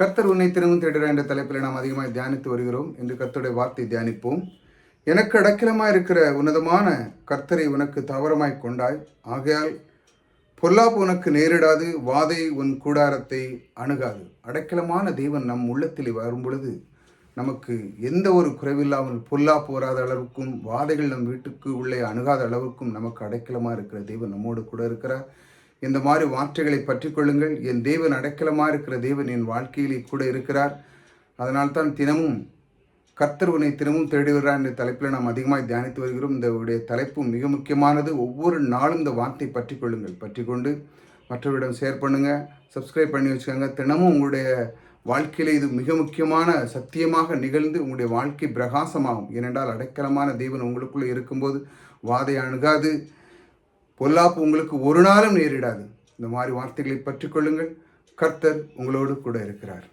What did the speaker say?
கர்த்தர் உன்னை தினமும் தேடுகிறார் என்ற தலைப்பில் நாம் அதிகமாக தியானித்து வருகிறோம். என்று கர்த்தருடைய வார்த்தை தியானிப்போம். எனக்கு அடக்கிலமாக இருக்கிற உன்னதமான கர்த்தரை உனக்கு தவறமாய் கொண்டாய். ஆகையால் பொல்லாப்பு உனக்கு நேரிடாது வாதை உன் கூடாரத்தை அணுகாது. அடைக்கலமான தெய்வன் நம் உள்ளத்தில் வரும் பொழுது நமக்கு எந்த ஒரு குறைவில்லாமல் பொல்லாப்பு வராத அளவுக்கும் வாதைகள் நம் வீட்டுக்கு உள்ளே அணுகாத அளவுக்கும் நமக்கு அடைக்கலமாக இருக்கிற தெய்வன் நம்மோடு கூட இருக்கிறார். இந்த மாதிரி வார்த்தைகளை பற்றி கொள்ளுங்கள். என் தேவன் அடைக்கலமாக இருக்கிற தேவன் என் வாழ்க்கையிலே கூட இருக்கிறார். அதனால்தான் தினமும் கர்த்தர் உன்னை தினமும் தேடி வருகிறார் என்ற தலைப்பில் நாம் அதிகமாக தியானித்து வருகிறோம். இந்த உடைய தலைப்பு மிக முக்கியமானது. ஒவ்வொரு நாளும் இந்த வார்த்தை பற்றி கொள்ளுங்கள். பற்றி கொண்டு மற்றவரிடம் ஷேர் பண்ணுங்கள் சப்ஸ்கிரைப் பண்ணி வச்சுக்கோங்க. தினமும் உங்களுடைய வாழ்க்கையில் இது மிக முக்கியமான சத்தியமாக நிகழ்ந்து உங்களுடைய வாழ்க்கை பிரகாசமாகும். ஏனென்றால் அடைக்கலமான தேவன் உங்களுக்குள்ளே இருக்கும்போது வாதை அணுகாது. பொல்லாப்பு உங்களுக்கு ஒரு நாளும் நேரிடாது. இந்த மாதிரி வார்த்தைகளை பற்றிக்கொள்ளுங்கள் கர்த்தர் உங்களோடு கூட இருக்கிறார்.